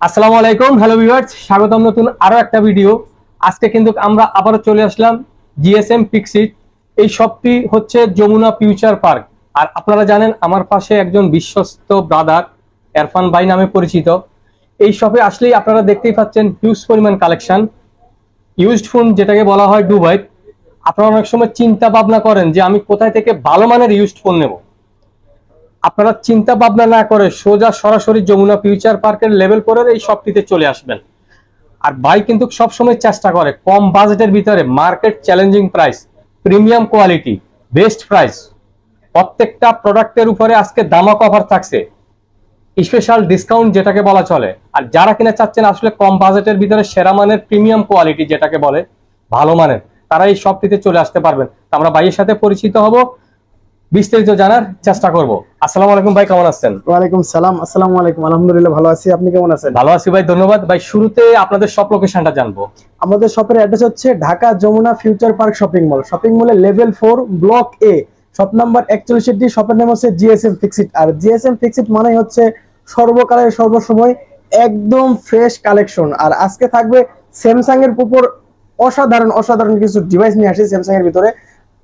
আসসালামু আলাইকুম hello viewers স্বাগতম নতুন আরও একটা ভিডিও আজকে কিন্তু আমরা আবারও চলে আসলাম জিএসএম পিক্সিট এই শপটি হচ্ছে যমুনা ফিউচার পার্ক আর আপনারা জানেন, আমার পাশে একজন বিশ্বস্ত ব্রাদার এরফান ভাই নামে পরিচিত। এই শপে আসলেই আপনারা দেখতেই পাচ্ছেন হিউজ পরিমাণ কালেকশন ইউজড ফোন যেটাকে বলা হয় ডুবাই আপনারা অনেক সময় চিন্তা ভাবনা করেন যে আমি কোথায় থেকে ভালো মানের ইউজড ফোন নেব। আপনারা চিন্তা ভাবনা না করে সোজা সরাসরি যমুনা ফিউচার পার্কের লেভেল করে এই শপটিতে চলে আসবেন। আর ভাই কিন্তু সবসময় চেষ্টা করে কম বাজেটের ভিতরে market challenging price, premium quality, best price. প্রত্যেকটা প্রোডাক্টের উপরে আজকে দামাক অফার থাকছে। স্পেশাল ডিসকাউন্ট যেটাকে বলা চলে। আর যারা কিনা চাচ্ছেন আসলে কম বাজেটের ভিতরে সেরা মানের প্রিমিয়াম কোয়ালিটি যেটাকে বলে, ভালো মানের, তারা এই শপটিতে চলে আসতে পারবেন। আমরা ভাইয়ের সাথে পরিচিত হব। বিস্তারিত জানার চেষ্টা করব। আসসালামু আলাইকুম ভাই কেমন আছেন? ওয়ালাইকুম সালাম আসসালামু আলাইকুম আলহামদুলিল্লাহ ভালো আছি। আপনি কেমন আছেন? ভালো আছি ভাই ধন্যবাদ। ভাই শুরুতে আপনাদের সব লোকেশনটা জানব। আমাদের শপের অ্যাড্রেস হচ্ছে Dhaka Jamuna Future Park shopping mall shopping মলের level four block A shop number একচল্লিশ ডি শপের নাম হচ্ছে জিএসএম ফিক্সিট আর জিএসএম ফিক্সিট মানে হচ্ছে সর্বকালের সর্বসময় একদম ফ্রেশ কালেকশন আর আজকে থাকবে স্যামসাং এর উপর অসাধারণ অসাধারণ কিছু ডিভাইস নিয়ে আসি স্যামসাং এর ভিতরে।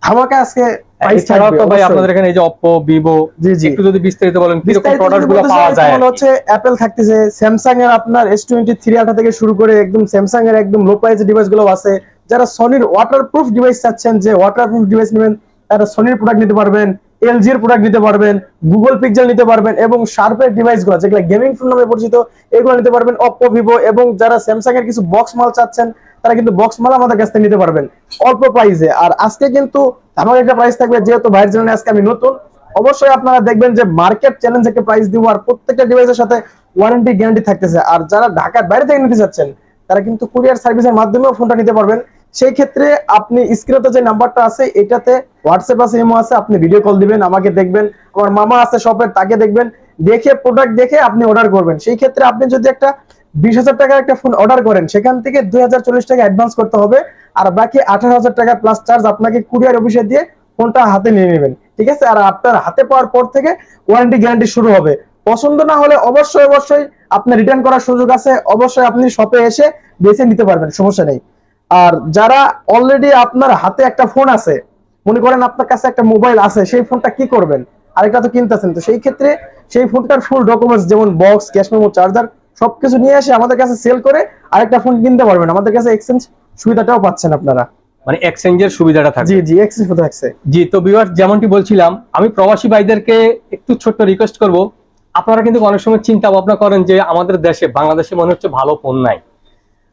ধামাকা আজকে এছাড়াও তো ভাই। আপনাদের এখানে এই যে অপো ভিভো জি জি। একটু যদি বিস্তারিত বলেন প্রোডাক্টগুলো পাওয়া যায়? তাহলে হচ্ছে অ্যাপেল থাকতেছে। স্যামসাং এর আপনার এস টোয়েন্টি থ্রি আলট্রা থেকে শুরু করে একদম স্যামসাং এর একদম লো প্রাইস আছে। যারা সনির ওয়াটারপ্রুফ ডিভাইস চাচ্ছেন যে ওয়াটারপ্রুফ ডিভাইস নেবেন তারা সনির প্রোডাক্ট নিতে পারবেন এলজি এর প্রোডাক্ট নিতে পারবেন গুগল পিক্সেল নিতে পারবেন এবং শার্পের ডিভাইসগুলো যেগুলো গেমিং ফোন নামে পরিচিত এগুলো নিতে পারবেন অপো ভিভো এবং যারা স্যামসাং এর কিছু বক্স মাল চাচ্ছেন তারা কিন্তু বক্স মাল আমাদের কাছ থেকে নিতে পারবেন অল্প প্রাইসে আর আজকে কিন্তু আমার একটা প্রাইস থাকবে, যেহেতু ভাইয়ের জন্য আজকে আমি নতুন। অবশ্যই আপনারা দেখবেন যে মার্কেট চ্যালেঞ্জ একটা প্রাইস দিব আর প্রত্যেকটা ডিভাইসের সাথে ওয়ারেন্টি গ্যারান্টি থাকতেছে। আর যারা ঢাকার বাইরে থেকে নিতে যাচ্ছেন তারা কিন্তু কুরিয়ার সার্ভিসের মাধ্যমেও ফোনটা নিতে পারবেন। সেই ক্ষেত্রে আপনি স্ক্রিনে যে নাম্বারটা আছে, এটাতে হোয়াটসঅ্যাপ আছে ইমো আছে, আপনি ভিডিও কল দিবেন, আমাকে দেখবেন। আমার মামা আছে শপের তাকে দেখবেন। দেখে প্রোডাক্ট দেখে আপনি অর্ডার করবেন। সেই ক্ষেত্রে আপনি যদি একটা বিশ হাজার টাকার একটা ফোন অর্ডার করেন, সেখান থেকে দুই হাজার চল্লিশ টাকা অ্যাডভান্স করতে হবে, আর বাকি আঠারো হাজার টাকা প্লাস চার্জ আপনাকে কুরিয়ার অফিসে দিয়ে ফোনটা হাতে নিয়ে নেবেন, ঠিক আছে? আর আপনার হাতে পাওয়ার পর থেকে ওয়ারেন্টি গ্যারান্টি শুরু হবে। পছন্দ না হলে অবশ্যই অবশ্যই আপনার রিটার্ন করার সুযোগ আছে, অবশ্যই আপনি শপে এসে বেছে নিতে পারবেন, সমস্যা নেই। আর যারা অলরেডি আপনার হাতে একটা ফোন আছে, মনে করেন আপনার কাছে একটা মোবাইল আছে, সেই ফোনটা কি করবেন? আরেকটা তো কিনতেছেন, তো সেই ক্ষেত্রে সেই ফোনটার ফুল ডকুমেন্টস যেমন বক্স ক্যাশ মেমো চার্জার সবকিছু নিয়ে এসে আমাদের কাছে সেল করে আরেকটা ফোন কিনতে পারবেন। আমাদের কাছে এক্সচেঞ্জ সুবিধাটাও পাচ্ছেন আপনারা। মানে এক্সচেঞ্জের সুবিধাটা থাকে জি জি এক্সচেঞ্জ শুধু থাকছে। জি তো ভিউয়ার্স যেমনটি বলছিলাম আমি প্রবাসী ভাইদেরকে একটু ছোট্ট রিকোয়েস্ট করব। আপনারা কিন্তু অনেক সময় চিন্তা ভাবনা করেন যে আমাদের দেশে বাংলাদেশে মনে হচ্ছে ভালো ফোন নাই।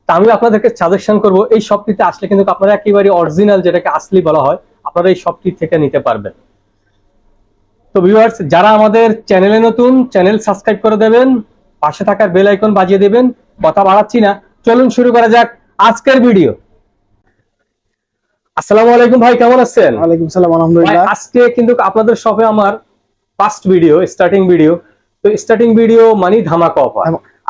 তা আমি আপনাদেরকে সাজেশন করব এই শপটিতে আসলে কিন্তু আপনারা একেবারে অরিজিনাল যেটাকে আসলি বলা হয় আপনারা এই শপটি থেকে নিতে পারবেন। তো ভিউয়ার্স যারা আমাদের চ্যানেলে নতুন চ্যানেল সাবস্ক্রাইব করে দেবেন পাশে থাকার বেল আইকন বাজিয়ে দেবেন কথা বাড়াচ্ছি না। চলুন শুরু করা যাক আজকের ভিডিও আসসালামু আলাইকুম ভাই কেমন আছেন? ওয়ালাইকুম সালাম আলহামদুলিল্লাহ। আজকে কিন্তু আপনাদের শপে আমার ফার্স্ট ভিডিও স্টার্টিং ভিডিও তো স্টার্টিং ভিডিও মানে ধামাকা অফার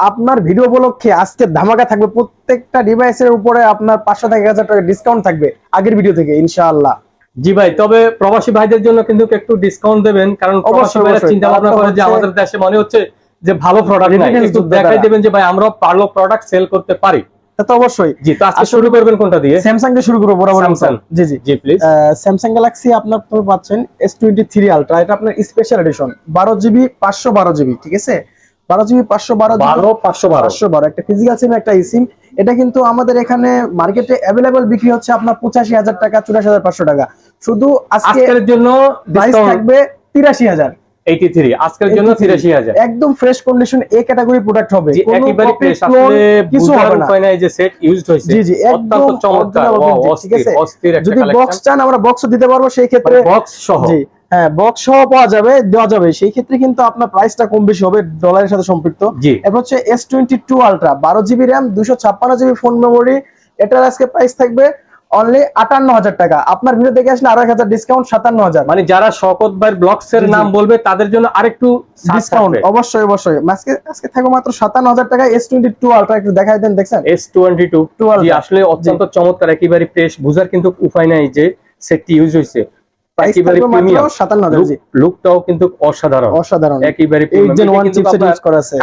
আপনার ভিডিও উপলক্ষে আজকে ধামাকা থাকবে প্রত্যেকটা ডিভাইসের উপরে আপনার পাঁচশো থেকে হাজার টাকা ডিসকাউন্ট থাকবে আগের ভিডিও থেকে ইনশাআল্লাহ। জি ভাই তবে প্রবাসী ভাইদের জন্য কিন্তু একটু ডিসকাউন্ট দেবেন কারণ প্রবাসী ভাইরা চিন্তা ভাবনা করে যে আমাদের দেশে মনে হচ্ছে যে ভালো প্রোডাক্ট নাই একটু দেখাই। দেবেন যে ভাই আমরা ভালো প্রোডাক্ট সেল করতে পারি। তা তো অবশ্যই। জি তো আজকে শুরু করবেন কোনটা দিয়ে? স্যামসাং দিয়ে শুরু করব বরাবর। জি জি। জি প্লিজ স্যামসাং গ্যালাক্সি আপনার তো পাচ্ছেন এস টোয়েন্টি থ্রি আলট্রা এটা আপনার স্পেশাল এডিশন বারো জিবি পাঁচশো বারো জিবি ঠিক আছে? বারো জিবি পাঁচশো বারো বারো পাঁচশো বারো। বারো একটা ফিজিক্যাল সিম একটা সিম এটা কিন্তু আমাদের এখানে মার্কেটে অ্যাভেলেবল বিক্রি হচ্ছে আপনার পঁচাশি হাজার টাকা চুরাশি হাজার পাঁচশো টাকা। শুধু আজকে আজকের জন্য প্রাইস থাকবে তিরাশি হাজার এইটি থ্রি আজকের জন্য 83 একদম fresh condition A category product হবে। একেবারে ফ্রেশ আসলে কিছু হবে না। উপায় যে সেট ইউজড হয়েছে। জি, জি, অত্যন্ত চমৎকার। original Wow, authentic, ঠিক আছে? যদি বক্স চান আমরা বক্স দিতে পারব সেই ক্ষেত্রে বক্স সহ। জি হ্যাঁ বক্স সহ পাওয়া যাবে দেওয়া যাবে। সেই ক্ষেত্রে কিন্তু আপনার প্রাইসটা কম বেশি হবে ডলারের সাথে সম্পৃক্ত। এরপর হচ্ছে এস টোয়েন্টি টু আলট্রা বারো জিবি র্যাম দুশো ছাপ্পান্ন জিবি ফোন মেমোরি এটার আজকে প্রাইস থাকবে অনলি আটান্ন হাজার টাকা। আপনার ভিডিও দেখে আসলে আরও এক হাজার ডিসকাউন্ট সাতান্ন হাজার মানে যারা শকত ভাই ব্লগস এর। নাম বলবে তাদের জন্য আরেকটু ডিসকাউন্ট অবশ্যই অবশ্যই। আজকে আজকে থাকব মাত্র সাতান্ন হাজার টাকা এস টোয়েন্টি টু আলট্রা একটু দেখাই দেন দেখছেন? S twenty two. আসলে অত্যন্ত চমৎকার একেবারে ফ্রেশ বুঝার কিন্তু উপায় নাই যে সেটটি ইউজ হয়েছে। লুকটাও কিন্তু অসাধারণ। অসাধারণ। একেবারে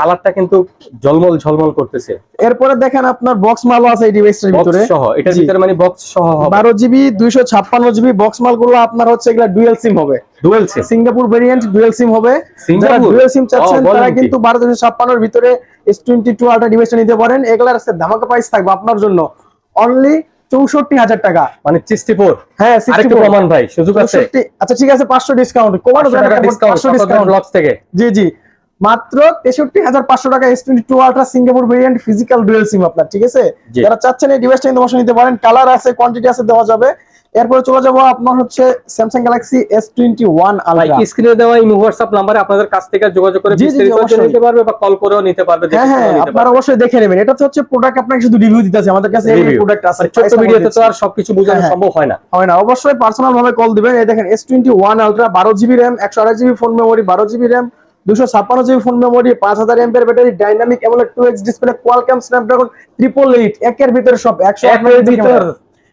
কালারটা কিন্তু ঝলমল ঝলমল করতেছে। এরপরে দেখেন আপনার বক্স মালও আছে এই ডিভাইসটার ভিতরে। সহ। এটার ভিতরে মানে বক্স সহ হবে। বারো জিবি দুইশো ছাপ্পান্ন জিবি বক্স মালগুলো আপনার হচ্ছে এগুলা ডুয়েল সিম হবে। Dual SIM Singapore variant dual SIM হবে। যারা সিম চাচ্ছেন তারা কিন্তু বারো দুশো ছাপ্পান্নর ভিতরে আল্ট্রা ডিভাইসটা নিতে পারেন। এগুলার আছে ধামাকা প্রাইস থাকবে আপনার জন্য। অনলি চৌষট্টি হাজার টাকা। মানে 64 হ্যাঁ আরেকটু 64 কমান ভাই সুযোগ আছে? আচ্ছা ঠিক আছে পাঁচশো ডিসকাউন্ট কমানো 500 টাকা ডিসকাউন্ট পাঁচশো ডিসকাউন্ট লক্স থেকে। জি জি। মাত্র তেষট্টি হাজার পাঁচশো টাকা S twenty two ultra Singapore variant physical dual SIM আপনার ঠিক আছে? যারা চাচ্ছেন এই ডিভাইসটা কিন্তু নিতে পারেন। কালার আছে কোয়ান্টিটি আছে দেওয়া যাবে। এরপরে চলে যাব আপনার হচ্ছে Samsung Galaxy S twenty one ultra স্ক্রিনে দেওয়া এই হোয়াটসঅ্যাপ নাম্বারে আপনাদের কাছ থেকে যোগাযোগ করে বিস্তারিত। নিতে পারবে বা কল করেও নিতে পারবে হ্যাঁ হ্যাঁ আপনারা অবশ্যই দেখে নেবেন। এটা তো হচ্ছে প্রোডাক্ট আপনাকে শুধু রিভিউ দিতেছে আমাদের কাছে এই প্রোডাক্ট আছে। মানে আমরা ভিডিওতে তো আর সবকিছু বোঝানো হ্যাঁ, হ্যাঁ। সম্ভব হয় না। হয় না। অবশ্যই পার্সোনাল ভাবে কল দিবেন। এই দেখেন এস টোয়েন্টি ওয়ান আলট্রা বারো জিবি র্যাম একশো আঠাশ জিবি ফোন মেমোরি বারো জিবি র্যাম দুশো ছাপ্পান্ন জিবি ফোন মেমোরি পাঁচ হাজার এমপের battery dynamic AMOLED two X display Qualcomm Snapdragon triple eight একের ভিতরে সব একশো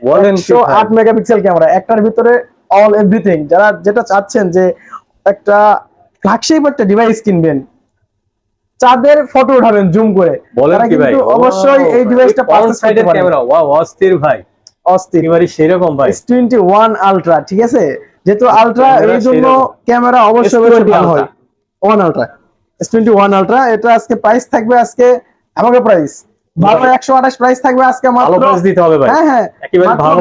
একশো? আট মেগাপিক্সেল ক্যামেরা একটার ভিতরে অল এভরিথিং যারা যেটা চাচ্ছেন যে একটা ফ্ল্যাগশিপ একটা ডিভাইস কিনবেন চাঁদের ফটো উঠাবেন জুম করে। বলেন কি ভাই? অবশ্যই এই ডিভাইসটা অন পারচেজ করতে সাইডের পারেন। ক্যামেরা ওয়াও অস্থির ভাই। অস্থির। সেরকম ভাই। আলট্রা ঠিক আছে? যেহেতু আলট্রা এই জন্য ক্যামেরা অবশ্যই S20 ভালো হয়। ওয়ান আলট্রা আলট্রা এটা আজকে প্রাইস থাকবে আজকে আমাকে প্রাইস বারো একশো প্রাইস থাকবে আজকে ভালো প্রাইস দিতে হবে ভাই। হ্যাঁ হ্যাঁ একেবারে ভালো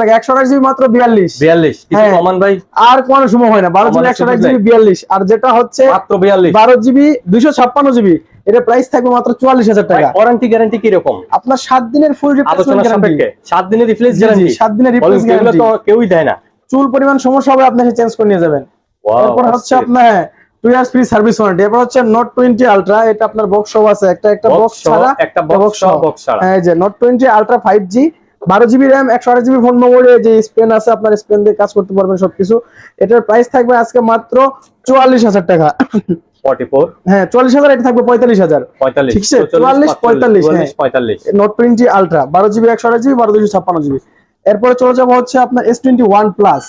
টাকা। জিবি মাত্র বিয়াল্লিশ। 42 কিছু হ্যাঁ। ভাই। আর কোনো সময় হয় না। বারো জিবি আমার একশো আঠাশ সুযোগ জিবি বিয়াল্লিশ। আর যেটা হচ্ছে মাত্র 42 বারো জিবি দুইশো ছাপ্পান্ন জিবি। এটা প্রাইস থাকবে মাত্র চুয়াল্লিশ হাজার ভাই টাকা। ওয়ারেন্টি গ্যারান্টি কি রকম আপনার সাত দিনের ফুল আলোচনা রিপ্লেসমেন্ট গ্যারান্টি 7 দিনের রিপ্লেস গ্যারান্টি সাত দিনের রিপ্লেস গ্যারান্টি তো কেউই দেয় না। চুল পরিমাণ সমস্যা হবে আপনি চেঞ্জ করে নিয়ে যাবেন। এরপর হচ্ছে। আপনার two years free service warranty এরপর হচ্ছে নোট টোয়েন্টি আলট্রা এটা আপনার বক্স সহ আছে। একটা একটা বক্স ছাড়া একটা সহ, box ছাড়া। হ্যাঁ যে note twenty ultra five G বারো জিবি র্যাম একশো আট জিবি ফোন মেমোরি যে স্পেন আছে আপনার স্পেন দিয়ে কাজ করতে পারবেন সবকিছু। এটার প্রাইস থাকবে আজকে মাত্র চুয়াল্লিশ হাজার টাকা। 44 হ্যাঁ চল্লিশ হাজার এটা থাকবে পঁয়তাল্লিশ হাজার। ঠিক আছে, 44, 44, 44, হ্যাঁ। নোট টোয়েন্টি আলট্রা বারো জিবি একশো আট জিবি বারো দুশো ছাপ্পান্ন জিবি এরপরে চলে যাব হচ্ছে আপনার S twenty one plus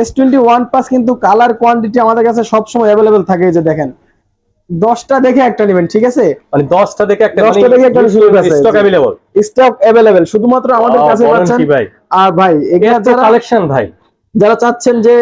S twenty one plus কিন্তু কালার কোয়ান্টিটি আমাদের কাছে সবসময় অ্যাভেলেবেল থাকে যে দেখেন। দশটা দেখে একটা নেবেন ঠিক আছে? মানে দশটা দেখে একটা দশটা মানে দেখে একটা সুযোগ আছে। স্টক অ্যাভেলেবল স্টক অ্যাভেলেবল শুধুমাত্র আমাদের কাছে পাচ্ছেন আর ভাই এগুলা যারা কালেকশন ভাই। যারা চাচ্ছেন যে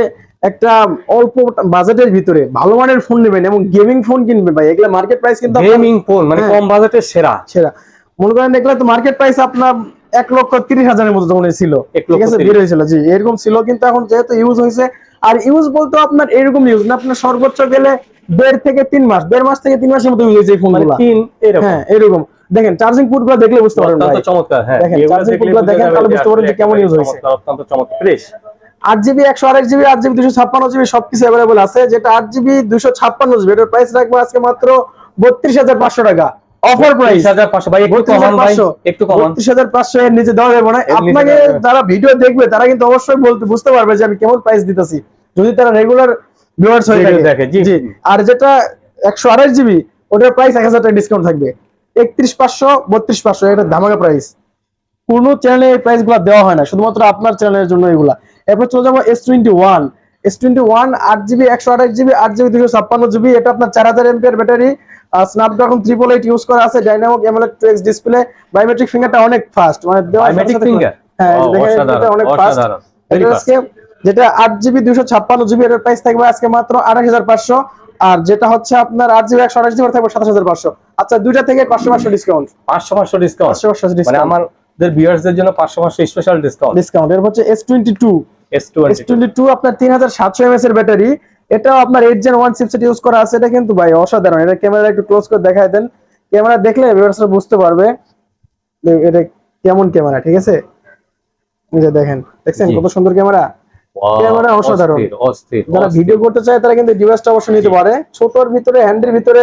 একটা অল্প বাজেটের ভিতরে ভালো মানের ফোন নেবেন এবং গেমিং ফোন কিনবেন ভাই এগুলা মার্কেট প্রাইস কিন্তু গেমিং ফোন মানে হ্যাঁ। কম বাজেটের সেরা। সেরা। মনে করেন এগুলা তো মার্কেট প্রাইস আপনার এক লক্ষ তিরিশ হাজারের মতো তখন ছিল। ঠিক আছে। বের হয়েছিল জি এরকম ছিল কিন্তু এখন যেহেতু ইউজ হয়েছে আর ইউজ বলতে আপনার এরকম ইউজ না আপনার সর্বোচ্চ গেলে দেড় থেকে তিন মাস দেড় মাস থেকে তিন মাসের মতো ইউজ হয়েছে এই মানে ফোনগুলো হ্যাঁ এরকম। দেখেন চার্জিং পোর্টগুলো দেখলে বুঝতে পারবেন অত্যন্ত চমৎকার হ্যাঁ। দেখেন, charging গুলো দেখেন, তাহলে বুঝতে পারবেন যে কেমন use হয়েছে। অত্যন্ত চমৎকার। ফ্রেশ। আট জিবি একশো আঠাশ জিবি আট জিবি দুশো ছাপ্পান্ন জিবি সবকিছু অ্যাভেলেবল আছে যেটা আট জিবি দুশো ছাপ্পান্ন জিবি এটার প্রাইস রাখব আজকে মাত্র বত্রিশ হাজার পাঁচশো টাকা। অফার প্রাইস 30500 ভাই একটু কমান ভাই। একটু কমান। বত্রিশ হাজার পাঁচশো এর নিচে দেওয়া যাবে না। আপনাকে। যারা ভিডিও দেখবে তারা কিন্তু অবশ্যই বলতে বুঝতে পারবে যে আমি কেমন প্রাইস দিতেছি। যদি তারা রেগুলার ভিউয়ার্স হয়ে থাকে। জি। আর যেটা একশো আঠাশ জিবি ওটার প্রাইস এক হাজার টাকা ডিসকাউন্ট থাকবে। এটা ধামাকা প্রাইস কোনো চ্যানেলে এই প্রাইসগুলা দেওয়া হয় না শুধুমাত্র আপনার চ্যানেলের জন্য এগুলা। এরপর চলে যাব S twenty one S twenty one আট জিবি একশো আঠাশ জিবি আট জিবি দুশো ছাপ্পান্ন জিবি এটা আপনার চার হাজার ampere battery Snapdragon triple eight use করা আছে dynamic AMOLED two X display biometric ফিঙ্গারটা অনেক ফাস্ট মানে বায়োমেট্রিক ফিঙ্গার হ্যাঁ দেখেন অনেক ফাস্ট এটা আজকে যেটা আট জিবি দুশো ছাপ্পান্ন জিবি এর প্রাইস থাকবে আজকে মাত্র আঠাশ হাজার পাঁচশো। আর যেটা হচ্ছে আপনার আট জিবি একশো আঠাশ জিবি থাকবে সাতাশ হাজার পাঁচশো। আচ্ছা দুইটা থেকে পাঁচশো পাঁচশো ডিসকাউন্ট 500 500 ডিসকাউন্ট পাঁচশো পাঁচশো মানে ডিসকাউন্ট আমাদের ভিউয়ার্সদের জন্য 500 500 স্পেশাল ডিসকাউন্ট ডিসকাউন্ট এর হচ্ছে S twenty two S twenty two আপনার তিন হাজার সাতশো এমএস এর ব্যাটারি এটাও আপনার eight gen one chipset use করা আছে এটা কিন্তু ভাই অসাধারণ। এটা ক্যামেরা একটু ক্লোজ করে দেখায় দেন। ক্যামেরা দেখলে ভিউয়ার্সরা বুঝতে পারবে এটা কেমন ক্যামেরা ঠিক আছে? দেখেন দেখছেন কত সুন্দর ক্যামেরা ক্যামেরা অসাধারণ। অস্থির, যারা ভিডিও করতে চায় তারা কিন্তু ডিভাইসটা অবশ্যই নিতে পারে। ছোটর ভিতরে হ্যান্ডের ভিতরে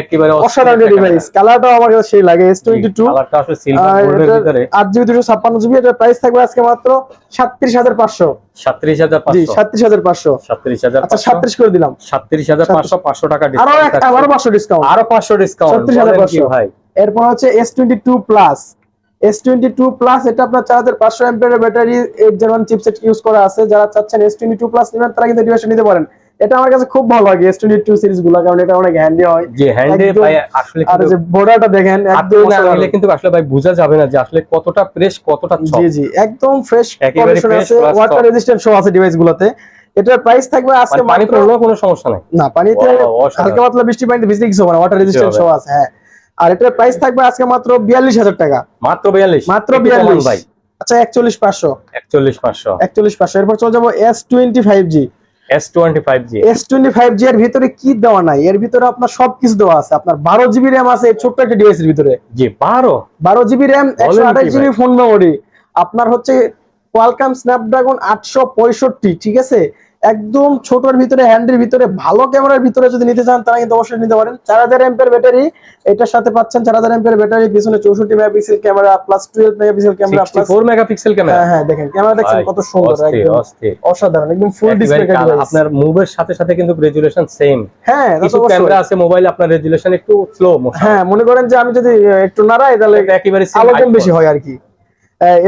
একেবারে অসাধারণ ডিভাইস কালারটাও আমার কাছে সেই লাগে এস টোয়েন্টি টু কালারটা আসলে সিলভার গোল্ডের ভিতরে। আট জিবি দুশো ছাপ্পান্ন জিবি এটার প্রাইস থাকবে আজকে মাত্র সাতত্রিশ হাজার পাঁচশো। জি 37500 সাতত্রিশ হাজার পাঁচশো। 37500 আচ্ছা সাতত্রিশ করে দিলাম। 37500 500 টাকা আরও ডিসকাউন্ট আরও পাঁচশো ডিসকাউন্ট আরও 500 ডিসকাউন্ট 36,500 ভাই? এরপর হচ্ছে S twenty two plus S twenty two plus এটা আপনার চার হাজার পাঁচশো ampere battery eight zero one chipset use করা আছে। যারা চাচ্ছেন এস টোয়েন্টি টু প্লাস নেবেন তারা কিন্তু ডিভাইসটা নিতে পারেন। এটা আমার কাছে খুব ভালো লাগে এস টোয়েন্টি টু সিরিজগুলো কারণ এটা অনেক হ্যান্ডি হয়। যে হ্যান্ডে ভাই আসলে আর যে বোর্ডারটা দেখেন একদম। নিলে কিন্তু আসলে ভাই বোঝা যাবে না যে আসলে কতটা প্রেস কতটা জি জি একদম ফ্রেশ কন্ডিশন আছে। ওয়াটার। রেজিস্ট্যান্ট শো আছে ডিভাইস গুলোতে। এটার প্রাইস থাকবে আজকে মানে পানি পড়লেও কোনো সমস্যা নাই। না পানিতে। হালকা পাতলা বৃষ্টি পানিতে ভিজতে কিছু হবে না ওয়াটার রেজিস্ট্যান্ট শো আছে হ্যাঁ। আর এটার প্রাইস থাকবে আজকে মাত্র বিয়াল্লিশ হাজার টাকা। মাত্র বিয়াল্লিশ। মাত্র বিয়াল্লিশ। ভাই। আচ্ছা একচল্লিশ পাঁচশো। একচল্লিশ পাঁচশো। একচল্লিশ পাঁচশো। এরপর চলে যাব এস টোয়েন্টি ফাইভ জি। এর ভিতরে কি দেওয়া নাই? এর ভিতরে আপনার সবকিছু দেওয়া আছে। আপনার বারো জিবি র্যাম আছে ছোট্ট একটা ডিভাইসের ভিতরে। জি GB RAM GB phone memory আপনার হচ্ছে কোয়ালকাম স্ন্যাপড্রাগন আটশো পঁয়ষট্টি ঠিক আছে? একদম ছোটর ভিতরে হ্যান্ডের ভিতরে ভালো ক্যামেরার ভিতরে যদি নিতে চান তারা কিন্তু অবশ্যই নিতে পারেন। চার হাজার এম্পের ব্যাটারি এটার সাথে পাচ্ছেন চার হাজার এম্পের ব্যাটারি পিছনে চৌষট্টি megapixel camera plus twelve megapixel camera plus four megapixel camera হ্যাঁ দেখেন ক্যামেরা দেখছেন কত সুন্দর একদম অসাধারণ একদম ফুল ডিসপ্লে আপনার আপনার মুভের সাথে সাথে কিন্তু রেজুলেশন সেম হ্যাঁ কিছু ক্যামেরা আছে মোবাইল আপনার রেজুলেশন একটু স্লো হ্যাঁ মনে করেন যে আমি যদি একটু নাড়াই তাহলে একেবারে আলো কম বেশি হয় আর কি।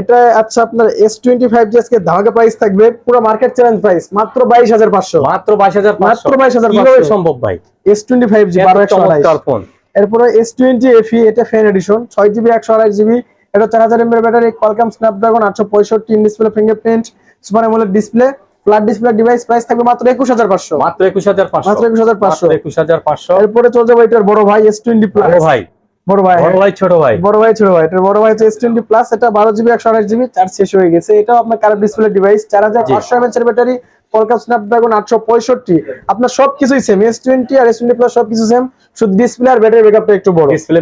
এটা আচ্ছা আপনার এস টোয়েন্টি ফাইভ জি আজকে ধামাকা প্রাইস থাকবে পুরো মার্কেট চ্যালেঞ্জ প্রাইস মাত্র বাইশ হাজার পাঁচশো। মাত্র বাইশ হাজার মাত্র 22,500 কীভাবে সম্ভব ভাই? এস টোয়েন্টি ফাইভ জি বারো একশো ফোন এরপরে এস টোয়েন্টি এফি এটা ফ্যান এডিশন ছয় জিবি একশো আড়াই জিবি এটা চার হাজার এমএর ব্যাটারি কোয়ালকাম স্ন্যাপড্রাগন আটশো পঁয়ষট্টি display fingerprint super AMOLED display flat display device price থাকবে মাত্র একুশ হাজার পাঁচশো। মাত্র একুশ হাজার পাঁচশো। মাত্র একুশ হাজার পাঁচশো। একুশ হাজার পাঁচশো। এরপরে চলে যাব এটার বড় ভাই এস টোয়েন্টি প্লাস বড় ভাই। বড় ভাই। বড় ভাই ছোট ভাই। বড় ভাই ছোট ভাই। বড় হচ্ছে প্লাস এটা জিবি জিবি শেষ হয়ে গেছে। এটাও আপনার ডিসপ্লে ডিভাইস এর ব্যাটারি কোয়ালকাম স্ন্যাপড্রাগন আপনার সবকিছুই সেম এস টোয়েন্টি আর এস টোয়েন্টি প্লাস সবকিছু সেম শুধু ডিসপ্লে আর ব্যাটারি ব্যাকআপটা একটু বড়। ডিসপ্লে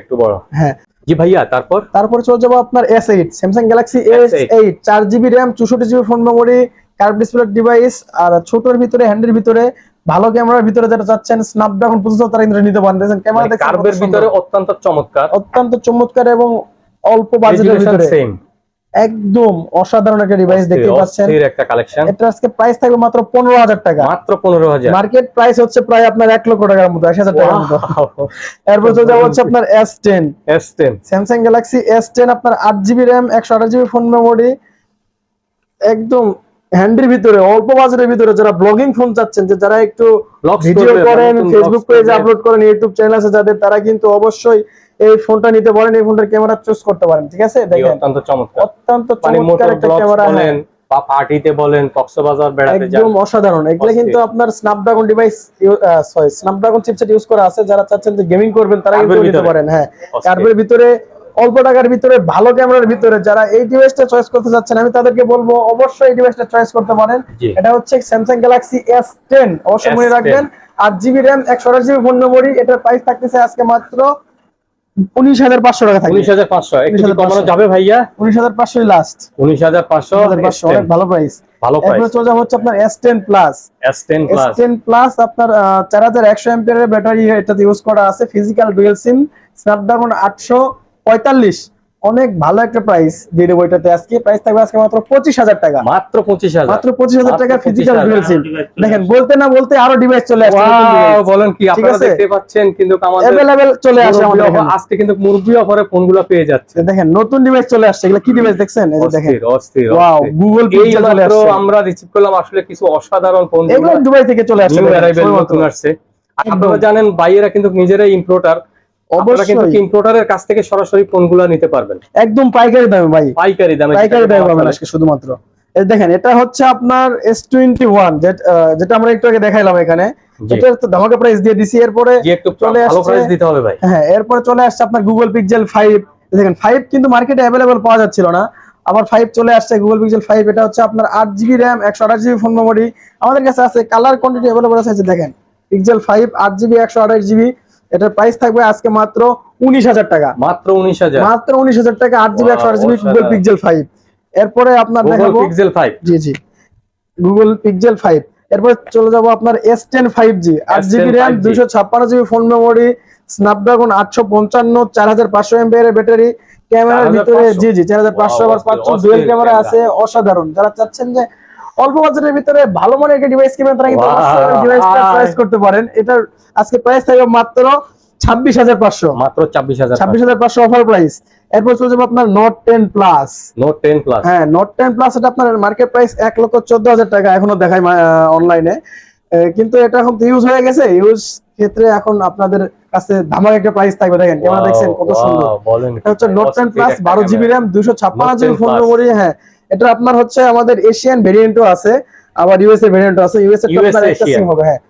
একটু বড়। হ্যাঁ। জি ভাইয়া তারপর? তারপরে চলে যাব আপনার S eight Samsung Galaxy S S8 eight চার জিবি র্যাম চৌষট্টি GB phone memory curve display device আর ছোটর ভিতরে হ্যান্ডের ভিতরে ভালো ক্যামেরার ভিতরে যেটা চাচ্ছেন স্ন্যাপড্রাগন প্রসেসর তারা কিন্তু নিতে পারেন। দেখেন ক্যামেরা কার্বের সুন্দর। ভিতরে অত্যন্ত চমৎকার। অত্যন্ত চমৎকার এবং অল্প বাজেটের ভিতরে। সেম একদম অসাধারণ একটা ডিভাইস দেখতে পাচ্ছেন। একটা কালেকশন এটা আজকে প্রাইস থাকবে মাত্র পনেরো হাজার টাকা। মাত্র পনেরো হাজার। মার্কেট প্রাইস হচ্ছে প্রায় আপনার এক লক্ষ টাকার মতো এক হাজার টাকার মতো। এরপর চলে যাব হচ্ছে আপনার S ten S ten Samsung Galaxy S ten আপনার আট জিবি র্যাম একশো আঠাশ জিবি ফোন মেমোরি একদম হ্যান্ডির ভিতরে অল্প বাজারের ভিতরে যারা ব্লগিং ফোন চাচ্ছেন যে যারা একটু ভিডিও করেন ফেসবুক পেজ আপলোড করেন ইউটিউব চ্যানেল আছে যাদের তারা কিন্তু অবশ্যই এই ফোনটা নিতে পারেন এই ফোনটার ক্যামেরা চুজ করতে পারেন ঠিক আছে? দেখেন। অত্যন্ত চমৎকার। অত্যন্ত মানে চমৎকার একটা ক্যামেরা বলেন বা পার্টিতে বলেন কক্সবাজার বেড়াতে যান একদম অসাধারণ। এগুলো কিন্তু আপনার Snapdragon device sorry Snapdragon chipset use করা আছে যারা চাচ্ছেন যে গেমিং করবেন তারা কিন্তু নিতে পারেন হ্যাঁ। কার্ভের ভিতরে অল্প টাকার ভিতরে ভালো ক্যামেরার ভিতরে যারা এই ডিভাইসটা চয়েস করতে চাচ্ছেন আমি তাদেরকে বলব অবশ্যই এই ডিভাইসটা চয়েস করতে পারেন। এটা হচ্ছে স্যামসাং গ্যালাক্সি এস টেন অবশ্যই মনে রাখবেন। আট জিবি র্যাম একশো আঠাশ জিবি ফোন মেমোরি এটার প্রাইস থাকতেছে আজকে মাত্র উনিশ হাজার পাঁচশো টাকা থাকবে। উনিশ হাজার পাঁচশো। একটু কি 19,500 কমানো যাবে ভাইয়া? উনিশ হাজার পাঁচশোই লাস্ট উনিশ হাজার পাঁচশো অনেক ভালো প্রাইস ভালো প্রাইস চলে যাব হচ্ছে আপনার S ten plus S ten plus ten plus আপনার চার হাজার একশো এমপিয়ারের ব্যাটারি এটাতে ইউজ করা আছে। ফিজিক্যাল ডুয়েল সিম স্ন্যাপড্রাগন আটশো পঁয়তাল্লিশ। অনেক ভালো একটা প্রাইস এটাতে। আজকে প্রাইস থাকবে আজকে মাত্র পঁচিশ হাজার টাকা। মাত্র পঁচিশ হাজার। মাত্র পঁচিশ হাজার টাকা ফিজিক্যাল 25,000 ডুয়েল সিম দেখেন বলতে না বলতে আরও ডিভাইস চলে আসছে। বলেন কি আপনারা দেখতে পাচ্ছেন কিন্তু আমাদের অ্যাভেলেবেল চলে আসে আমাদের আজকে কিন্তু মুরব্বি অফারে ফোনগুলো পেয়ে যাচ্ছে। দেখেন নতুন ডিভাইস চলে আসছে। এগুলো কি ডিভাইস দেখছেন? এই যে দেখেন। অস্থির অস্থির ওয়াও গুগল পিক্সেল চলে মাত্র আসছে। আমরা রিসিভ করলাম আসলে কিছু অসাধারণ ফোন এগুলো দুবাই থেকে চলে আসছে। নতুন আসছে। আপনারা জানেন বাইরেরা কিন্তু নিজেরাই ইম্পোর্টার আপনারা কিন্তু ইম্পোর্টারের কাছ থেকে সরাসরি ফোনগুলো নিতে পারবেন। একদম পাইকারি দামে ভাই। পাইকারি দামে পাইকারি দামে পাবেন আজকে শুধুমাত্র। দেখেন এটা হচ্ছে আপনার এস টোয়েন্টি ওয়ান যেটা আমরা একটু আগে দেখাইলাম এখানে। জি। তো ধামাকা প্রাইস দিয়ে দিছি এরপরে চলে আসছে। দিতে হবে ভাই। হ্যাঁ এরপরে চলে আসছে আপনার গুগল পিক্সেল ফাইভ দেখেন ফাইভ কিন্তু মার্কেটে অ্যাভেলেবল পাওয়া যাচ্ছিল না। আবার ফাইভ চলে আসছে গুগল পিক্সেল ফাইভ এটা হচ্ছে আপনার আট জিবি র্যাম একশো আঠাশ জিবি ফোন মেমোরি আমাদের কাছে আছে কালার কোয়ান্টিটি অ্যাভেলেবল আছে দেখেন। পিক্সেল ফাইভ আট জিবি একশো আঠাশ জিবি এটার প্রাইস থাকবে আজকে মাত্র উনিশ হাজার টাকা। মাত্র উনিশ হাজার। মাত্র উনিশ হাজার টাকা আট জিবি একশো জিবি গুগল পিক্সেল ফাইভ এরপরে আপনার দেখাবো পিক্সেল ফাইভ জি জি। গুগল পিক্সেল ফাইভ এরপর চলে যাব আপনার এস টেন ফাইভ জি আট S10 জিবি র্যাম 5G দুইশো ছাপ্পান্ন জিবি ফোন মেমোরি স্ন্যাপড্রাগন আটশো পঞ্চান্ন চার হাজার পাঁচশো এমপিআর ব্যাটারি ক্যামেরার ভিতরে জি জি চার হাজার পাঁচশো। আবার পাঁচশো ডুয়েল ক্যামেরা আছে অসাধারণ। যারা চাচ্ছেন যে অল্প বাজেটের ভিতরে ভালো মানের একটা ডিভাইস কিনবেন তারা কিন্তু ডিভাইসটা. চয়েস করতে পারেন। এটার আজকে প্রাইস থাকবে মাত্র ছাব্বিশ হাজার পাঁচশো। মাত্র ছাব্বিশ হাজার ছাব্বিশ হাজার পাঁচশো অফার প্রাইস এরপর চলে যাব আপনার Note ten plus Note ten plus হ্যাঁ নোট টেন প্লাস এটা আপনার মার্কেট প্রাইস এক লক্ষ চোদ্দ হাজার টাকা এখনও দেখায় অনলাইনে কিন্তু এটা এখন ইউজ হয়ে গেছে। ইউজ ক্ষেত্রে এখন আপনাদের কাছে ধামাক একটা প্রাইস থাকবে। দেখেন ক্যামেরা দেখছেন কত সুন্দর। এটা হচ্ছে নোট টেন প্লাস বারো জিবি র্যাম দুশো ছাপ্পান্ন Note 10 জিবি ফোন। মেমোরি হ্যাঁ। এটা আপনার হচ্ছে আমাদের এশিয়ান ভেরিয়েন্টও আছে আবার ইউএসএ ভেরিয়েন্টও আছে। ইউএসএ US আপনার একটা সিম হবে হ্যাঁ।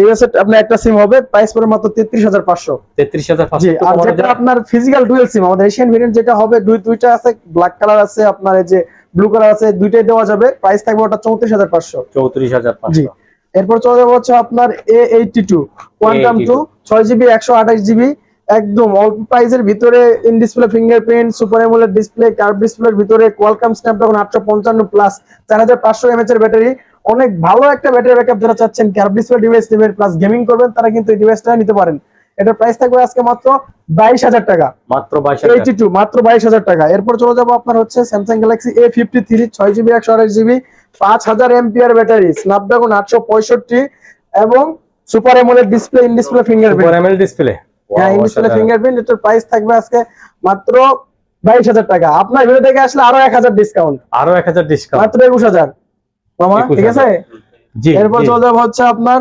ইউএসএ আপনার একটা সিম হবে প্রাইস পড়বে মাত্র তেত্রিশ হাজার পাঁচশো। তেত্রিশ হাজার জি আর যেটা আপনার ফিজিক্যাল ডুয়েল সিম আমাদের এশিয়ান ভেরিয়েন্ট যেটা হবে দুই দুইটা আছে ব্ল্যাক কালার আছে আপনার এই যে ব্লু কালার আছে দুইটাই দেওয়া যাবে। প্রাইস থাকবে ওটা চৌত্রিশ হাজার পাঁচশো। চৌত্রিশ হাজার জি পাঁচশো এরপর চলে যাব হচ্ছে আপনার A eighty two Quantum two ছয় জিবি একশো আঠাশ জিবি একদম অল্প প্রাইসের ভিতরে in display fingerprint super AMOLED display curve ডিসপ্লের ভিতরে কোয়ালকাম স্ন্যাপড্রাগন আটশো পঞ্চান্ন প্লাস চার হাজার পাঁচশো এমএচ এর ব্যাটারি অনেক ভালো একটা ব্যাটারি ব্যাকআপ যারা চাচ্ছেন কার্ভ ডিসপ্লে ডিভাইস নেবেন প্লাস গেমিং করবেন তারা কিন্তু এই ডিভাইসটা নিতে পারেন। এটার প্রাইস থাকবে আজকে মাত্র বাইশ হাজার টাকা। মাত্র এইটি টু মাত্র বাইশ হাজার টাকা। এরপর চলে যাব আপনার হচ্ছে Samsung Galaxy A fifty three ছয় জিবি একশো জিবি পাঁচ হাজার এমপিআর ব্যাটারি স্ন্যাপড্রাগন আটশো পঁয়ষট্টি এবং super AMOLED display in display fingerprint super ML display হ্যাঁ ফিঙ্গারপ্রিন্ট এটার প্রাইস থাকবে আজকে মাত্র বাইশ হাজার টাকা। আপনার ভিডিও থেকে আসলে আরও এক হাজার ডিসকাউন্ট আরও এক হাজার ডিসকাউন্ট মাত্র একুশ হাজার। মামা ঠিক আছে? এরপর চলে যাব হচ্ছে আপনার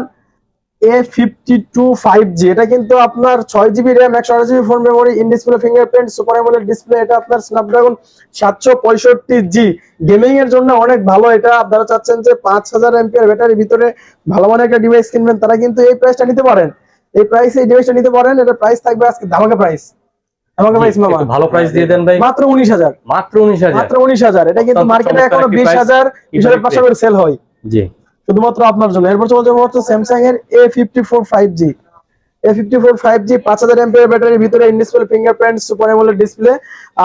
A fifty two five G এটা কিন্তু আপনার ছয় জিবি র্যাম একশো আট GB phone memory in display fingerprint super AMOLED display এটা আপনার স্ন্যাপড্রাগন সাতশো পঁয়ষট্টি জি গেমিং এর জন্য অনেক ভালো। এটা আপনারা চাচ্ছেন যে পাঁচ হাজার এমপিআর ব্যাটারির ভিতরে ভালো মানের একটা ডিভাইস কিনবেন তারা কিন্তু এই প্রাইসটা নিতে পারেন। এই প্রাইসে এই ডিভাইসটা নিতে পারেন এটা প্রাইস থাকবে আজকে ধামাকা প্রাইস ধামাকা প্রাইস মামা। ভালো প্রাইস দিয়ে দেন ভাই। মাত্র উনিশ হাজার। মাত্র উনিশ হাজার। মাত্র উনিশ হাজার। এটা কিন্তু মার্কেটে এখনও একটি বিশ price, হাজার বিশ হাজার eBay পাঁচশো করে সেল হয়। জি। শুধুমাত্র আপনার জন্য। এরপর চলে যাব হচ্ছে স্যামসাং এর A fifty four five G A fifty four five G পাঁচ হাজার এমপিআর ব্যাটারির ভিতরে in display fingerprint super AMOLED display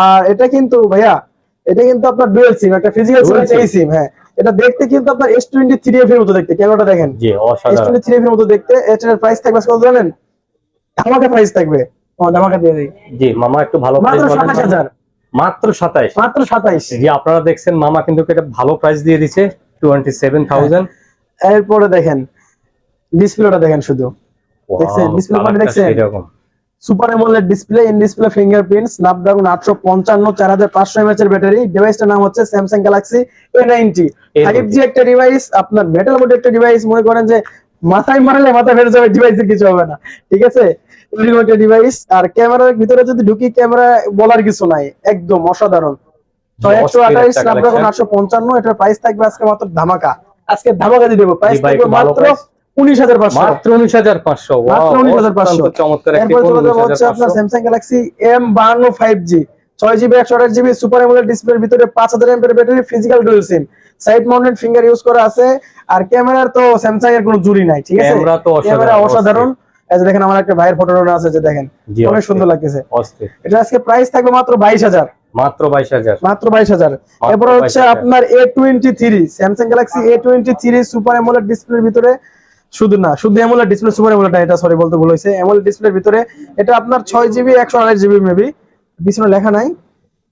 আর এটা কিন্তু ভাইয়া এটা কিন্তু আপনার ডুয়েল সিম একটা ফিজিক্যাল সিম এই সিম হ্যাঁ। এটা দেখতে কিন্তু আপনার এস টোয়েন্টি থ্রি এফ এর মতো দেখতে ক্যামেরাটা দেখেন। জি এস অসাধারণ টোয়েন্টি থ্রি এফ এর মতো দেখতে এটার প্রাইস থাকবে কত জানেন? ধামাকা প্রাইস থাকবে। ধামাকা দিয়ে দিই। জি মামা একটু ভালো প্রাইস সাতাশ হাজার। মাত্র সাতাইশ মাত্র সাতাইশ জি আপনারা দেখছেন মামা কিন্তু একটা ভালো প্রাইস দিয়ে দিচ্ছে টোয়েন্টি সেভেন থাউজেন্ড এরপরে দেখেন ডিসপ্লেটা দেখেন শুধু। দেখছেন? quality দেখছেন? এরকম super AMOLED display in display fingerprint Snapdragon আটশো পঞ্চান্ন চার হাজার পাঁচশো এমএচ এর ব্যাটারি ডিভাইসটার নাম হচ্ছে Samsung Galaxy A ninety five G একটা ডিভাইস আপনার মেটাল বোর্ড একটা ডিভাইস মনে করেন যে মাথায় মারলে মাথা ফেটে যাবে ডিভাইসে কিছু হবে না। ঠিক আছে? এরকম একটা ডিভাইস আর ক্যামেরার ভিতরে যদি ঢুকি ক্যামেরা বলার কিছু নাই। একদম অসাধারণ। একশো আঠাইশ স্ন্যাপড্রাগন। আটশো পঞ্চান্ন এটার প্রাইস থাকবে আজকে মাত্র ধামাকা। আজকে ধামাকা দিয়ে দেবো। প্রাইস থাকবে মাত্র। উনিশ হাজার পাঁচশো। মাত্র উনিশ হাজার পাঁচশো। মাত্র 19,500 অত্যন্ত চমৎকার একটি এরপর ফোন চলে যাব উনিশ হচ্ছে আপনার স্যামসাং গ্যালাক্সি এম বাহান্ন ফাইভ জি ছয় জিবি একশো আঠাশ জিবি সুপার এমোলেড ডিসপ্লের ভিতরে পাঁচ হাজার এমপের battery physical dual SIM side mounted finger use করা আছে। আর ক্যামেরার তো স্যামসাং এর কোনো জুরি নাই ঠিক আছে? ক্যামেরা অসাধারণ অসাধারণ। এই দেখেন আমার একটা ভাইয়ের ফটো আছে যে দেখেন অনেক সুন্দর লাগতেছে। এটা আজকে প্রাইস থাকবে মাত্র বাইশ হাজার। মাত্র বাইশ হাজার। মাত্র বাইশ হাজার। এরপর হচ্ছে আপনার A twenty three Samsung Galaxy A twenty three super AMOLED ডিসপ্লের ভিতরে শুধু না শুধু এমোলেড ডিসপ্লে সুপার এমোলেড এটা সরি বলতে ভুল হয়েছে। এমোলেড ডিসপ্লের ভিতরে এটা আপনার ছয় জিবি একশো আঠাশ জিবি মেবি পিছনে লেখা নাই।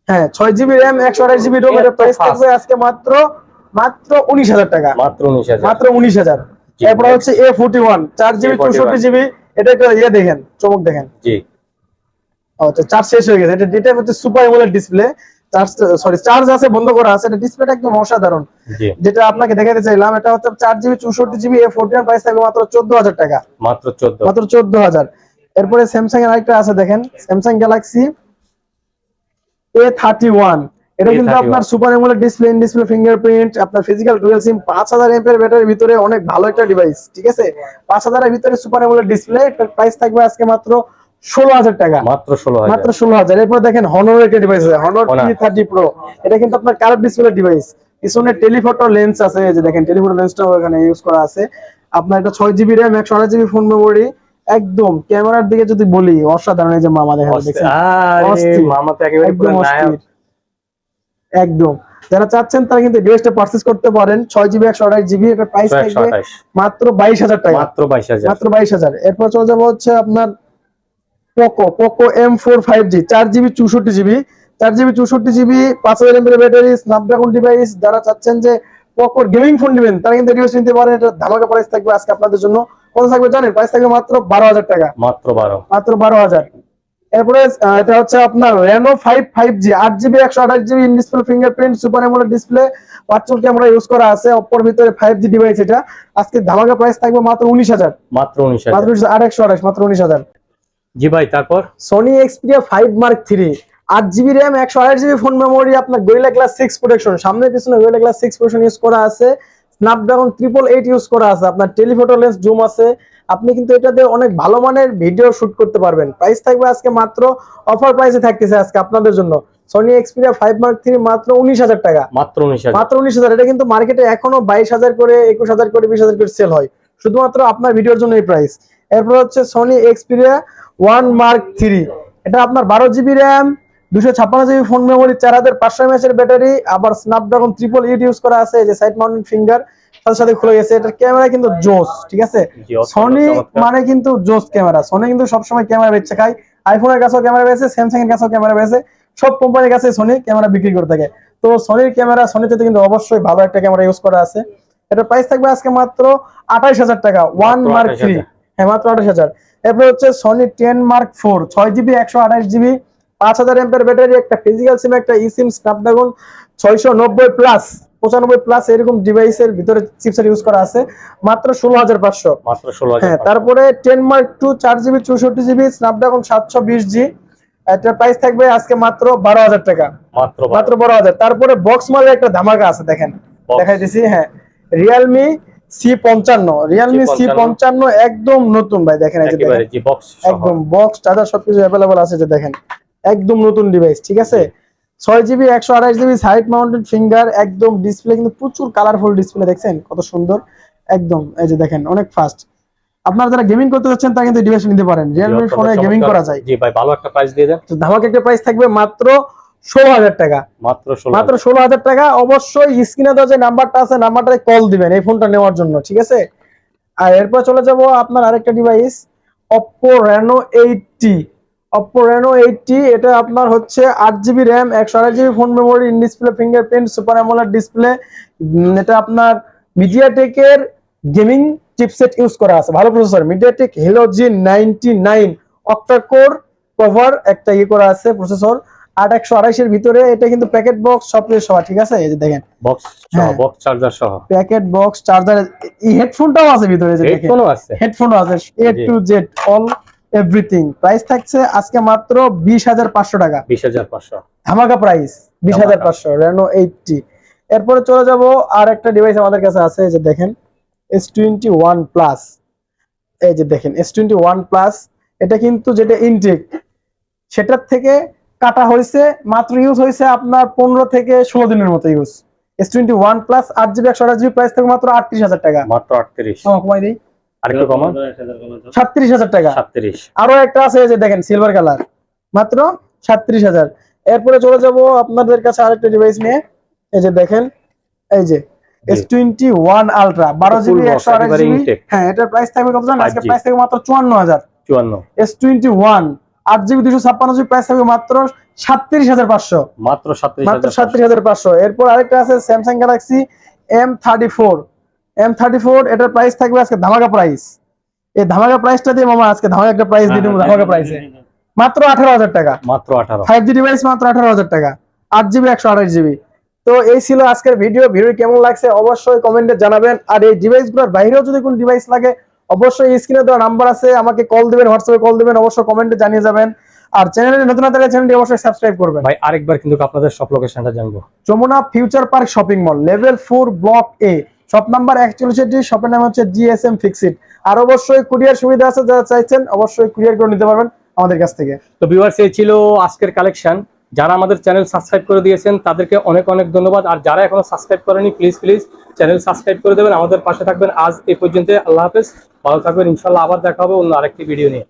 হ্যাঁ ছয় জিবি র্যাম একশো আঠাশ জিবি রোম এত প্রাইস থাকবে আজকে মাত্র মাত্র উনিশ হাজার টাকা। মাত্র উনিশ হাজার। মাত্র উনিশ হাজার। এরপর হচ্ছে এ ফোর্টি ওয়ান চার জিবি A41 চৌষট্টি জিবি এটা একটা ইয়ে দেখেন চমক দেখেন। জি। আচ্ছা চার্জ শেষ হয়ে গেছে। এটা যেটা হচ্ছে super AMOLED display charge sorry charge আছে বন্ধ করা আছে এটা ডিসপ্লেটা একদম অসাধারণ। যেটা আপনাকে দেখাতে চাইলাম এটা হচ্ছে চার জিবি চৌষট্টি জিবি এ ফোরটিন প্রাইস থাকবে মাত্র চোদ্দ হাজার টাকা। মাত্র চোদ্দ। মাত্র চোদ্দ হাজার এরপরে স্যামসাং এর আরেকটা আছে দেখেন Samsung Galaxy A thirty one এটা কিন্তু আপনার super AMOLED display in display fingerprint আপনার ফিজিক্যাল ডুয়েল সিম ব্যাটারির ভিতরে অনেক ভালো একটা ডিভাইস ঠিক আছে? পাঁচ হাজারের ভিতরে সুপার এমোলেড ডিসপ্লে এটার প্রাইস থাকবে আজকে মাত্র ষোলো হাজার টাকা। মাত্র ষোলো মাত্র ষোলো হাজার। এরপর দেখেন হনর একটা ডিভাইস আছে। হনর টি থার্টি প্রো এটা কিন্তু আপনার কালার ডিসপ্লে ডিভাইস পিছনে টেলিফটো লেন্স আছে। যে দেখেন টেলিফটো এখানে ইউজ করা আছে। আপনার এটা ছয় জিবি র্যাম একশো আঠাশ জিবি ফোন মেমোরি একদম ক্যামেরার দিকে যদি বলি অসাধারণ। এই যে মামা দেখেন দেখছেন? মামা তো একেবারে একদম যারা চাচ্ছেন তারা কিন্তু ডিভাইসটা পারচেজ করতে পারেন। ছয় জিবি একশো আঠাশ জিবি এটার প্রাইস থাকবে মাত্র বাইশ হাজার টাকা। মাত্র বাইশ হাজার। মাত্র বাইশ হাজার। এরপর চলে যাব হচ্ছে আপনার Poco Poco M four five G চার জিবি চৌষট্টি জিবি চার জিবি চৌষট্টি জিবি পাঁচ হাজার এমএর ব্যাটারি স্ন্যাপড্রাগন ডিভাইস যারা চাচ্ছেন যে পোকোর গেমিং ফোন নেবেন তারা কিন্তু ডিভাইস নিতে পারেন এটা ধামাকা প্রাইস থাকবে আজকে আপনাদের জন্য। কত থাকবে জানেন? প্রাইস থাকবে মাত্র বারো হাজার টাকা। মাত্র বারো। মাত্র বারো হাজার। এরপরে এটা হচ্ছে আপনার রেনো ফাইভ ফাইভ জি আট জিবি একশো আঠাশ GB in display fingerprint super AMOLED display virtual camera use করা আছে অপর ভিতরে ফাইভ জি ডিভাইস এটা। আজকে ধামাকা প্রাইস থাকবে মাত্র উনিশ হাজার। মাত্র উনিশ মাত্র হাজার আট একশো আঠাশ মাত্র উনিশ হাজার। জি ভাই তারপর? Sony Xperia five mark three আট জিবি র্যাম একশো আঠাশ জিবি ফোন মেমোরি আপনার গোরিলা গ্লাস সিক্স প্রোটেকশন সামনে পিছনে Gorilla Glass six protection use করা আছে। স্ন্যাপড্রাগন ট্রিপল এইট ইউজ করা আছে। আপনার টেলিফোটো লেন্স জুম আছে। আপনি কিন্তু এটাতে অনেক ভালো মানের ভিডিও শুট করতে পারবেন। প্রাইস থাকবে আজকে মাত্র অফার প্রাইসে থাকতেছে আজকে আপনাদের জন্য। Sony Xperia five Mark three মাত্র উনিশ হাজার টাকা। মাত্র উনিশ মাত্র উনিশ হাজার। এটা কিন্তু মার্কেটে এখনও বাইশ হাজার করে একুশ হাজার করে বিশ হাজার করে সেল হয়। শুধুমাত্র আপনার ভিডিওর জন্য এই প্রাইস এরপর হচ্ছে Sony Xperia one Mark three এটা আপনার বারো জিবি র্যাম দুশো ছাপ্পান্ন জিবি ফোন মেমোরি চার হাজার পাঁচশো এমএচ এর ব্যাটারি আবার স্ন্যাপড্রাগন ট্রিপল এইট ইউজ করা আছে যে সাইড মাউন্টেন ফিঙ্গার সাথে সাথে খুলে গেছে। এটার ক্যামেরা কিন্তু জোস ঠিক আছে? সনি মানে কিন্তু জোস ক্যামেরা সনি কিন্তু সবসময় ক্যামেরা বেচছে খায়। আইফোনের কাছেও ক্যামেরা বেছে স্যামসাং এর কাছেও ক্যামেরা বেছে সব কোম্পানির কাছে সনি ক্যামেরা বিক্রি করে থাকে। তো সনির ক্যামেরা সনিতে কিন্তু অবশ্যই ভালো একটা ক্যামেরা ইউজ করা আছে। এটার প্রাইস থাকবে আজকে মাত্র আঠাইশ হাজার টাকা ওয়ান মার্ক থ্রি হ্যাঁ মাত্র আঠাশ হাজার। এরপর হচ্ছে সনি টেন মার্ক ফোর ছয় জিবি একশো আঠাশ জিবি পাঁচ হাজার এমপের ব্যাটারি একটা ফিজিক্যাল সিম একটা ই সিম স্ন্যাপড্রাগন ছয়শো নব্বই প্লাস পঁচানব্বই প্লাস এরকম ডিভাইসের ভিতরে চিপসেট ইউজ করা আছে মাত্র ষোলো হাজার পাঁচশো। মাত্র ষোলো হ্যাঁ তারপরে টেন মার্ক টু চার জিবি চৌষট্টি জিবি স্ন্যাপড্রাগন সাতশো বিশ জি এটার প্রাইস থাকবে আজকে মাত্র বারো হাজার টাকা। মাত্র মাত্র বারো হাজার। তারপরে বক্স মালের একটা ধামাকা আছে দেখেন। দেখাইতেছি হ্যাঁ। রিয়েলমি সি পঞ্চান্ন রিয়েলমি সি পঞ্চান্ন। একদম নতুন ভাই দেখেন একদম বক্স চার্জার সবকিছু অ্যাভেলেবল আছে যে দেখেন। একদম নতুন ডিভাইস ঠিক আছে? ছয় জিবি একশো আঠাশ জিবি সাইড মাউন্টেড ফিঙ্গার একদম ডিসপ্লে কিন্তু প্রচুর কালারফুল ডিসপ্লে দেখছেন? কত সুন্দর। একদম এই যে দেখেন অনেক ফাস্ট আপনারা যারা গেমিং করতে যাচ্ছেন তারা কিন্তু ডিভাইস নিতে পারেন। রিয়েলমি ফোনে গেমিং করা যায়। জি ভাই ভালো একটা প্রাইস দিয়ে দেন। তো ধামাকা একটা প্রাইস থাকবে মাত্র ষোলো হাজার টাকা। মাত্র ষোলো মাত্র ষোলো হাজার টাকা। অবশ্যই স্ক্রিনে দেওয়া যে নাম্বারটা আছে নাম্বারটায় কল দিবেন এই ফোনটা নেওয়ার জন্য ঠিক আছে? আর এরপর চলে যাব আপনার আরেকটা device Oppo Reno 8T Oppo Reno 8T এটা আপনার হচ্ছে আট জিবি র্যাম একশো আঠাশ GB phone memory in display fingerprint super AMOLED display এটা আপনার মিডিয়াটেকের গেমিং চিপসেট ইউজ করা আছে। ভালো processor MediaTek Helio G ninety nine octa core cover একটা ইয়ে করা আছে প্রসেসর আট একশো আড়াইশের ভিতরে এটা কিন্তু প্যাকেট বক্স সব সহ ঠিক আছে? এই যে দেখেন। বক্স হ্যাঁ। বক্স চার্জার সহ। প্যাকেট বক্স চার্জার এই হেডফোনটাও আছে ভিতরে যে দেখেন। হেডফোনও আছে। হেডফোনও আছে। A to Z all everything price থাকছে আজকে মাত্র বিশ হাজার পাঁচশো টাকা। বিশ হাজার পাঁচশো। ধামাকা প্রাইস বিশ হাজার পাঁচশো রেনো এইটটি এরপরে চলে যাব আর একটা ডিভাইস আমাদের কাছে আছে এই যে দেখেন এস টোয়েন্টি ওয়ান প্লাস এই যে দেখেন এস টোয়েন্টি ওয়ান প্লাস এটা কিন্তু যেটা ইনটেক সেটার থেকে কাটা হয়েছে মাত্র ইউজ হয়েছে আপনার পনেরো থেকে ষোলো দিনের মতো use S twenty one plus আট জিবি একশো আঠাশ জিবি প্রাইস থেকে মাত্র আটত্রিশ হাজার টাকা। মাত্র আটত্রিশ। কমাই দিই। আরেকটু কমান। সাতত্রিশ হাজার টাকা। সাতত্রিশ। আরও একটা আছে যে দেখেন সিলভার কালার মাত্র সাতত্রিশ হাজার। এরপরে চলে যাব আপনাদের কাছে আরেকটা ডিভাইস নিয়ে। এই যে দেখেন এই যে এস টোয়েন্টি ওয়ান আলট্রা বারো জিবি একশো আঠাশ জিবি হ্যাঁ এটার প্রাইস থাকবে কত জানেন আজকে প্রাইস থাকবে মাত্র চুয়ান্ন হাজার। চুয়ান্ন। এস টোয়েন্টি ওয়ান আট জিবি দুশো ছাপ্পান্ন জিবি প্রাইস থাকবে মাত্র সাতত্রিশ হাজার পাঁচশো। মাত্র মাত্র হাজার সাতত্রিশ হাজার পাঁচশো। এরপর আরেকটা আছে Samsung Galaxy M thirty four M thirty four এটার প্রাইস থাকবে আজকে ধামাকা প্রাইস এই ধামাকা প্রাইসটা দিয়ে মামা আজকে ধামাকা একটা প্রাইস দিয়ে দেবো ধামাকা প্রাইসে মাত্র আঠারো হাজার টাকা। মাত্র আঠারো। ফাইভ জি ডিভাইস মাত্র আঠারো হাজার টাকা। আট জিবি একশো আঠাশ জিবি। তো এই ছিল আজকের ভিডিও ভিডিও কেমন লাগছে অবশ্যই কমেন্টে জানাবেন। আর এই ডিভাইসগুলোর বাইরেও যদি কোনো ডিভাইস লাগে অবশ্যই স্ক্রিনে দেওয়া নাম্বার আছে আমাকে কল দিবেন হোয়াটসঅ্যাপে কল দিবেন অবশ্যই কমেন্টে জানিয়ে যাবেন। আর চ্যানেলে নতুন না থাকলে চ্যানেলটি অবশ্যই সাবস্ক্রাইব করবেন। ভাই আরেকবার কিন্তু আপনাদের সব লোকেশনটা জানব। Jamuna Future Park shopping mall level four block A shop number একচল্লিশ শপের নাম হচ্ছে জিএসএম ফিক্সিট আর অবশ্যই কুরিয়ার সুবিধা আছে যারা চাইছেন অবশ্যই কুরিয়ার করে নিতে পারবেন আমাদের কাছ থেকে। তো ভিউয়ার্স এই ছিল আজকের কালেকশন যারা আমাদের চ্যানেল সাবস্ক্রাইব করে দিয়েছেন, তাদেরকে অনেক অনেক ধন্যবাদ। আর যারা এখনও সাবস্ক্রাইব করেনি প্লিজ প্লিজ চ্যানেল সাবস্ক্রাইব করে দেবেন। আমাদের পাশে থাকবেন। আজ এ পর্যন্ত আল্লাহ হাফেজ। ভালো থাকবেন। ইনশাল্লাহ আবার দেখা হবে অন্য আরেকটি ভিডিও নিয়ে।